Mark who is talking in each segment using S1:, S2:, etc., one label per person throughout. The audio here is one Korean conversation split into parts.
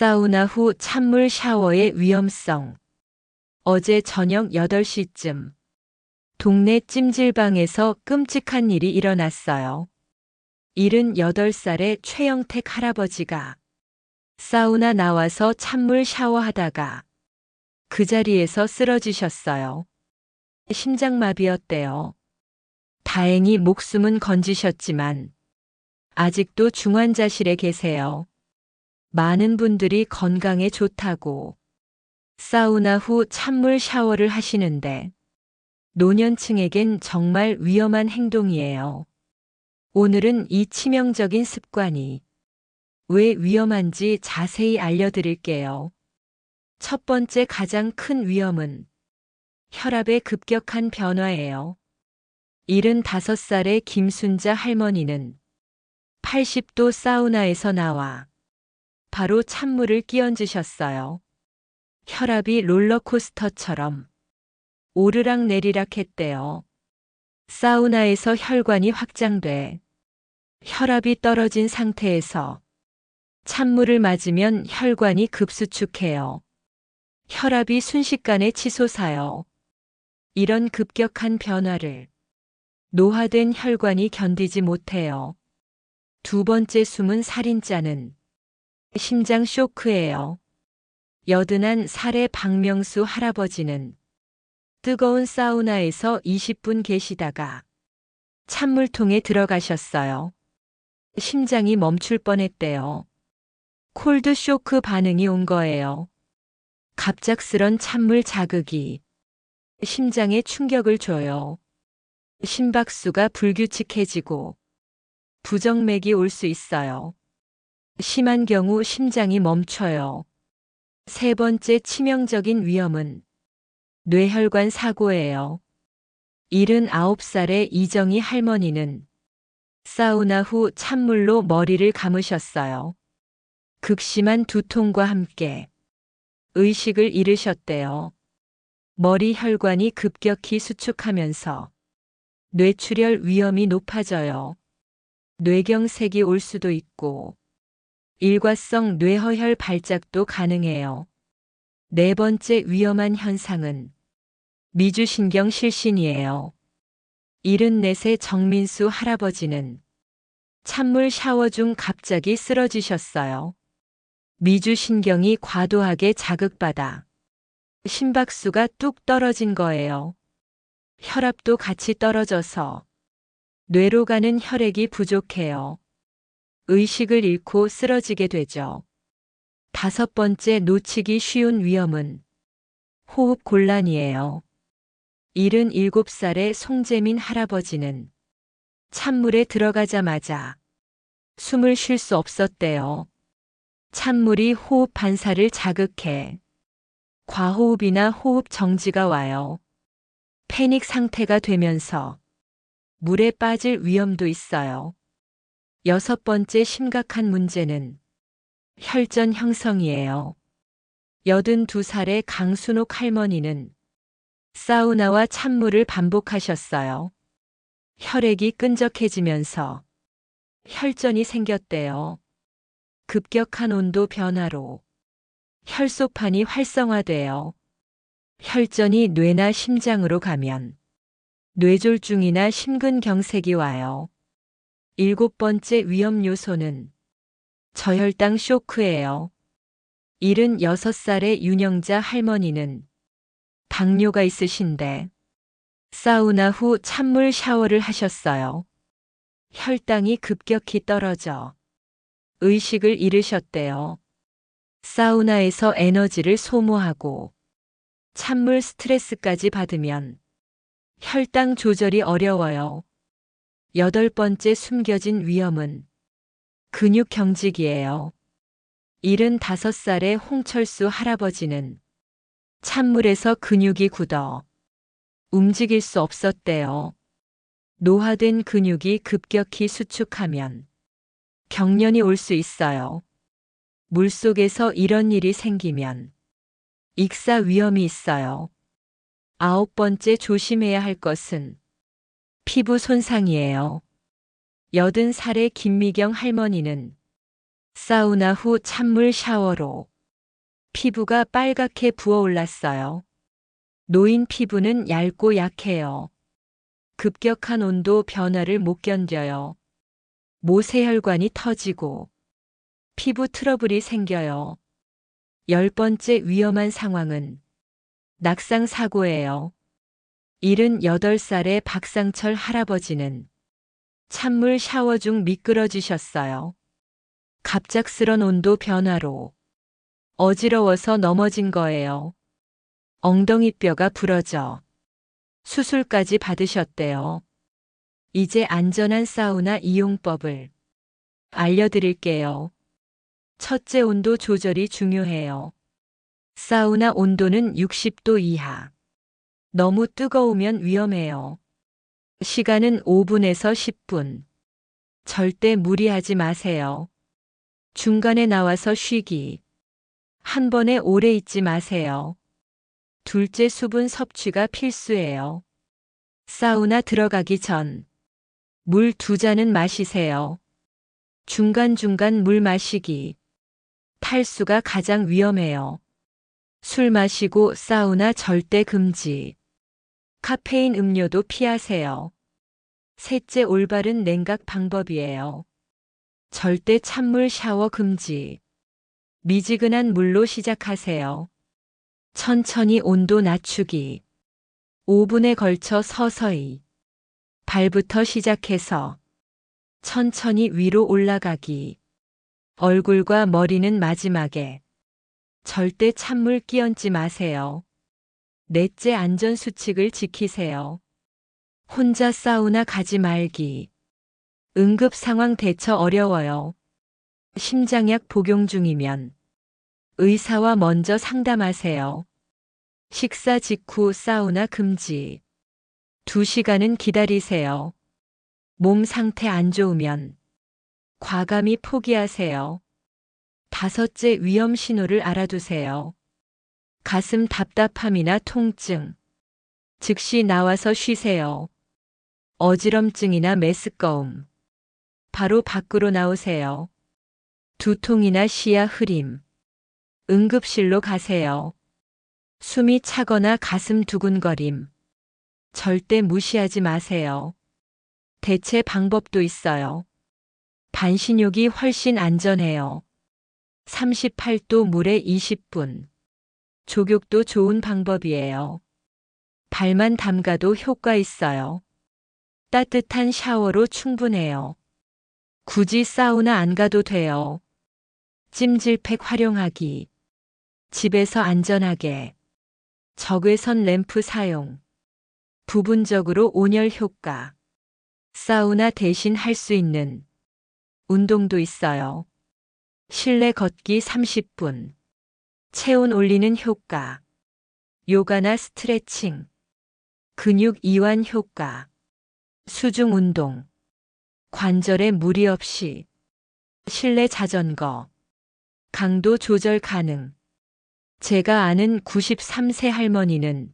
S1: 사우나 후 찬물 샤워의 위험성. 어제 저녁 8시쯤 동네 찜질방에서 끔찍한 일이 일어났어요. 78살의 최영택 할아버지가 사우나 나와서 찬물 샤워하다가 그 자리에서 쓰러지셨어요. 심장마비였대요. 다행히 목숨은 건지셨지만 아직도 중환자실에 계세요. 많은 분들이 건강에 좋다고 사우나 후 찬물 샤워를 하시는데 노년층에겐 정말 위험한 행동이에요. 오늘은 이 치명적인 습관이 왜 위험한지 자세히 알려드릴게요. 첫 번째 가장 큰 위험은 혈압의 급격한 변화예요. 75살의 김순자 할머니는 80도 사우나에서 나와 바로 찬물을 끼얹으셨어요. 혈압이 롤러코스터처럼 오르락 내리락 했대요. 사우나에서 혈관이 확장돼 혈압이 떨어진 상태에서 찬물을 맞으면 혈관이 급수축해요. 혈압이 순식간에 치솟아요. 이런 급격한 변화를 노화된 혈관이 견디지 못해요. 두 번째 숨은 살인자는 심장 쇼크예요. 여든한 살의 박명수 할아버지는 뜨거운 사우나에서 20분 계시다가 찬물통에 들어가셨어요. 심장이 멈출 뻔했대요. 콜드 쇼크 반응이 온 거예요. 갑작스런 찬물 자극이 심장에 충격을 줘요. 심박수가 불규칙해지고 부정맥이 올 수 있어요. 심한 경우 심장이 멈춰요. 세 번째 치명적인 위험은 뇌혈관 사고예요. 79살의 이정희 할머니는 사우나 후 찬물로 머리를 감으셨어요. 극심한 두통과 함께 의식을 잃으셨대요. 머리 혈관이 급격히 수축하면서 뇌출혈 위험이 높아져요. 뇌경색이 올 수도 있고 일과성 뇌허혈 발작도 가능해요. 네 번째 위험한 현상은 미주신경 실신이에요. 74세 정민수 할아버지는 찬물 샤워 중 갑자기 쓰러지셨어요. 미주신경이 과도하게 자극받아 심박수가 뚝 떨어진 거예요. 혈압도 같이 떨어져서 뇌로 가는 혈액이 부족해요. 의식을 잃고 쓰러지게 되죠. 다섯 번째 놓치기 쉬운 위험은 호흡 곤란이에요. 77살의 송재민 할아버지는 찬물에 들어가자마자 숨을 쉴 수 없었대요. 찬물이 호흡 반사를 자극해 과호흡이나 호흡 정지가 와요. 패닉 상태가 되면서 물에 빠질 위험도 있어요. 여섯 번째 심각한 문제는 혈전 형성이에요. 82살의 강순옥 할머니는 사우나와 찬물을 반복하셨어요. 혈액이 끈적해지면서 혈전이 생겼대요. 급격한 온도 변화로 혈소판이 활성화되어 혈전이 뇌나 심장으로 가면 뇌졸중이나 심근경색이 와요. 일곱 번째 위험 요소는 저혈당 쇼크예요. 76살의 윤영자 할머니는 당뇨가 있으신데 사우나 후 찬물 샤워를 하셨어요. 혈당이 급격히 떨어져 의식을 잃으셨대요. 사우나에서 에너지를 소모하고 찬물 스트레스까지 받으면 혈당 조절이 어려워요. 여덟 번째 숨겨진 위험은 근육 경직이에요. 75살의 홍철수 할아버지는 찬물에서 근육이 굳어 움직일 수 없었대요. 노화된 근육이 급격히 수축하면 경련이 올 수 있어요. 물속에서 이런 일이 생기면 익사 위험이 있어요. 아홉 번째 조심해야 할 것은 피부 손상이에요. 여든 살의 김미경 할머니는 사우나 후 찬물 샤워로 피부가 빨갛게 부어올랐어요. 노인 피부는 얇고 약해요. 급격한 온도 변화를 못 견뎌요. 모세혈관이 터지고 피부 트러블이 생겨요. 열 번째 위험한 상황은 낙상 사고예요. 78살의 박상철 할아버지는 찬물 샤워 중 미끄러지셨어요. 갑작스런 온도 변화로 어지러워서 넘어진 거예요. 엉덩이 뼈가 부러져 수술까지 받으셨대요. 이제 안전한 사우나 이용법을 알려드릴게요. 첫째 온도 조절이 중요해요. 사우나 온도는 60도 이하. 너무 뜨거우면 위험해요. 시간은 5분에서 10분. 절대 무리하지 마세요. 중간에 나와서 쉬기. 한 번에 오래 있지 마세요. 둘째 수분 섭취가 필수예요. 사우나 들어가기 전 물 두 잔은 마시세요. 중간중간 물 마시기. 탈수가 가장 위험해요. 술 마시고 사우나 절대 금지. 카페인 음료도 피하세요. 셋째 올바른 냉각 방법이에요. 절대 찬물 샤워 금지. 미지근한 물로 시작하세요. 천천히 온도 낮추기. 5분에 걸쳐 서서히. 발부터 시작해서 천천히 위로 올라가기. 얼굴과 머리는 마지막에. 절대 찬물 끼얹지 마세요. 넷째 안전수칙을 지키세요. 혼자 사우나 가지 말기. 응급 상황 대처 어려워요. 심장약 복용 중이면 의사와 먼저 상담하세요. 식사 직후 사우나 금지. 2시간은 기다리세요. 몸 상태 안 좋으면 과감히 포기하세요. 다섯째 위험 신호를 알아두세요. 가슴 답답함이나 통증. 즉시 나와서 쉬세요. 어지럼증이나 메스꺼움. 바로 밖으로 나오세요. 두통이나 시야 흐림. 응급실로 가세요. 숨이 차거나 가슴 두근거림. 절대 무시하지 마세요. 대체 방법도 있어요. 반신욕이 훨씬 안전해요. 38도 물에 20분. 조격도 좋은 방법이에요. 발만 담가도 효과 있어요. 따뜻한 샤워로 충분해요. 굳이 사우나 안 가도 돼요. 찜질팩 활용하기. 집에서 안전하게. 적외선 램프 사용. 부분적으로 온열 효과. 사우나 대신 할 수 있는 운동도 있어요. 실내 걷기 30분. 체온 올리는 효과. 요가나 스트레칭. 근육 이완 효과. 수중 운동. 관절에 무리 없이. 실내 자전거. 강도 조절 가능. 제가 아는 93세 할머니는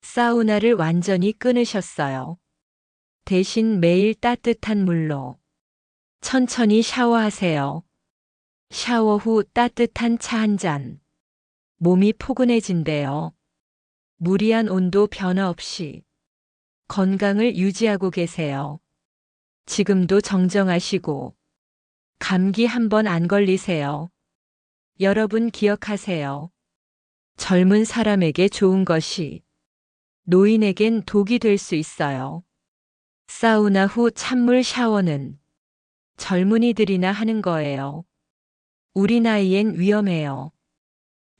S1: 사우나를 완전히 끊으셨어요. 대신 매일 따뜻한 물로 천천히 샤워하세요. 샤워 후 따뜻한 차 한 잔. 몸이 포근해진대요. 무리한 온도 변화 없이 건강을 유지하고 계세요. 지금도 정정하시고 감기 한 번 안 걸리세요. 여러분 기억하세요. 젊은 사람에게 좋은 것이 노인에겐 독이 될 수 있어요. 사우나 후 찬물 샤워는 젊은이들이나 하는 거예요. 우리 나이엔 위험해요.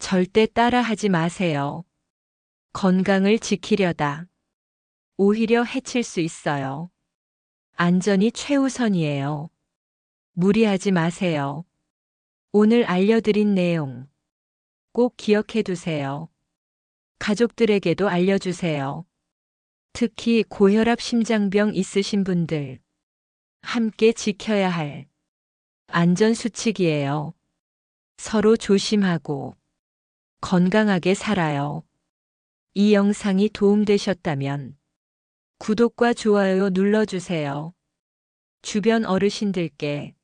S1: 절대 따라 하지 마세요. 건강을 지키려다. 오히려 해칠 수 있어요. 안전이 최우선이에요. 무리하지 마세요. 오늘 알려드린 내용 꼭 기억해 두세요. 가족들에게도 알려주세요. 특히 고혈압 심장병 있으신 분들 함께 지켜야 할 안전수칙이에요. 서로 조심하고 건강하게 살아요. 이 영상이 도움되셨다면 구독과 좋아요 눌러주세요. 주변 어르신들께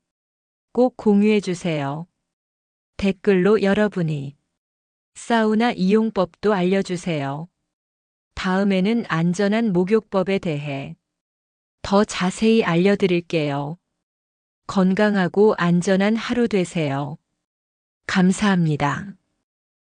S1: 꼭 공유해 주세요. 댓글로 여러분이 사우나 이용법도 알려주세요. 다음에는 안전한 목욕법에 대해 더 자세히 알려드릴게요. 건강하고 안전한 하루 되세요. 감사합니다.